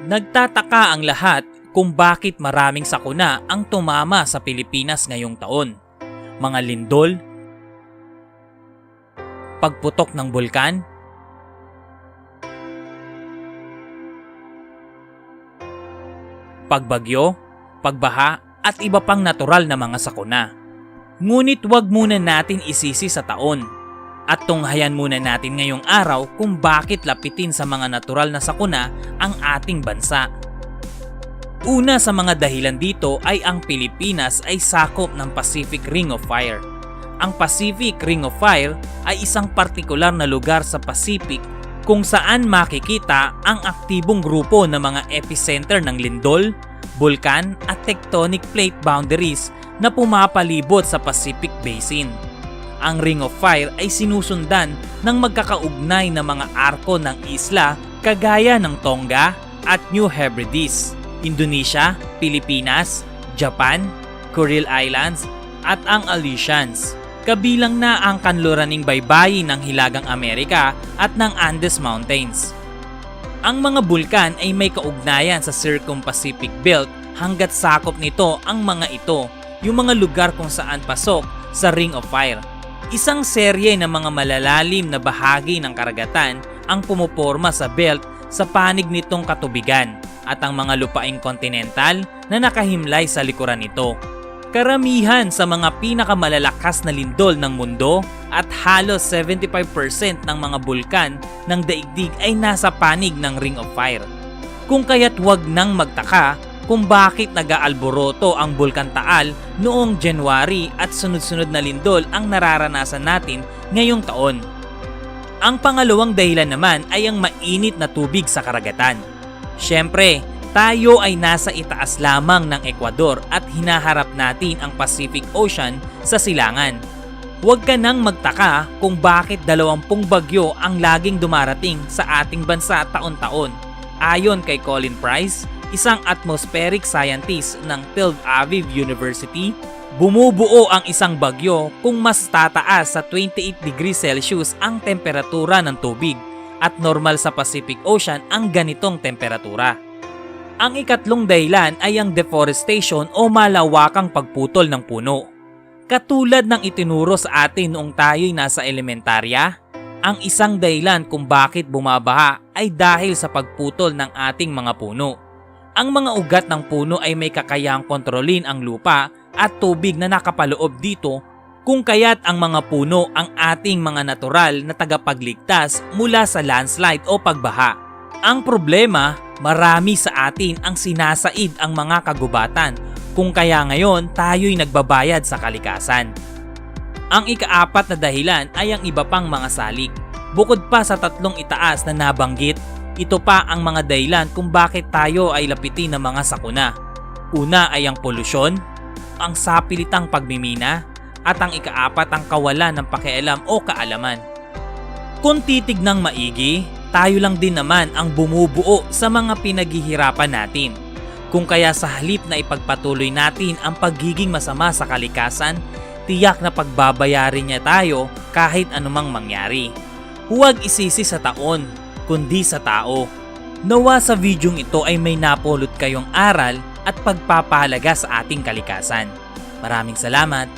Nagtataka ang lahat kung bakit maraming sakuna ang tumama sa Pilipinas ngayong taon. Mga lindol, pagputok ng bulkan, pagbagyo, pagbaha at iba pang natural na mga sakuna. Ngunit wag muna natin isisi sa taon at tunghayan muna natin ngayong araw kung bakit lapitin sa mga natural na sakuna ang ating bansa. Una sa mga dahilan dito ay ang Pilipinas ay sakop ng Pacific Ring of Fire. Ang Pacific Ring of Fire ay isang partikular na lugar sa Pacific kung saan makikita ang aktibong grupo ng mga epicenter ng lindol, bulkan at tectonic plate boundaries na pumapalibot sa Pacific Basin. Ang Ring of Fire ay sinusundan ng magkakaugnay na mga arko ng isla kagaya ng Tonga at New Hebrides, Indonesia, Pilipinas, Japan, Kuril Islands at ang Aleutians. Kabilang na ang kanluraning baybayin ng Hilagang Amerika at ng Andes Mountains. Ang mga bulkan ay may kaugnayan sa Circum-Pacific Belt hanggat sakop nito ang mga ito, yung mga lugar kung saan pasok sa Ring of Fire. Isang serye ng mga malalalim na bahagi ng karagatan ang pumuporma sa belt sa panig nitong katubigan at ang mga lupaing kontinental na nakahimlay sa likuran nito. Karamihan sa mga pinakamalalakas na lindol ng mundo at halos 75% ng mga bulkan ng daigdig ay nasa panig ng Ring of Fire. Kung kaya't wag nang magtaka kung bakit nag-aalboroto ang Bulkan Taal noong January at sunod-sunod na lindol ang nararanasan natin ngayong taon. Ang pangalawang dahilan naman ay ang mainit na tubig sa karagatan. Siyempre, tayo ay nasa itaas lamang ng Ecuador at hinaharap natin ang Pacific Ocean sa silangan. Huwag ka nang magtaka kung bakit dalawampung bagyo ang laging dumarating sa ating bansa taon-taon. Ayon kay Colin Price, isang atmospheric scientist ng Tel Aviv University, bumubuo ang isang bagyo kung mas tataas sa 28 degrees Celsius ang temperatura ng tubig at normal sa Pacific Ocean ang ganitong temperatura. Ang ikatlong dahilan ay ang deforestation o malawakang pagputol ng puno. Katulad ng itinuro sa atin noong tayo'y nasa elementarya, ang isang dahilan kung bakit bumabaha ay dahil sa pagputol ng ating mga puno. Ang mga ugat ng puno ay may kakayahang kontrolin ang lupa at tubig na nakapaloob dito kung kaya't ang mga puno ang ating mga natural na tagapagligtas mula sa landslide o pagbaha. Ang problema, marami sa atin ang sinasaid ang mga kagubatan kung kaya ngayon tayo'y nagbabayad sa kalikasan. Ang ikaapat na dahilan ay ang iba pang mga salig. Bukod pa sa tatlong itaas na nabanggit, ito pa ang mga dahilan kung bakit tayo ay lapitin ng mga sakuna. Una ay ang polusyon, ang sapilitang pagmimina, at ang ikaapat ang kawalan ng pakialam o kaalaman. Kung titignang maigi, tayo lang din naman ang bumubuo sa mga pinaghihirapan natin. Kung kaya sa halip na ipagpatuloy natin ang pagiging masama sa kalikasan, tiyak na pagbabayarin niya tayo kahit anumang mangyari. Huwag isisi sa taon, kundi sa tao. Nawa sa videong ito ay may napulot kayong aral at pagpapahalaga sa ating kalikasan. Maraming salamat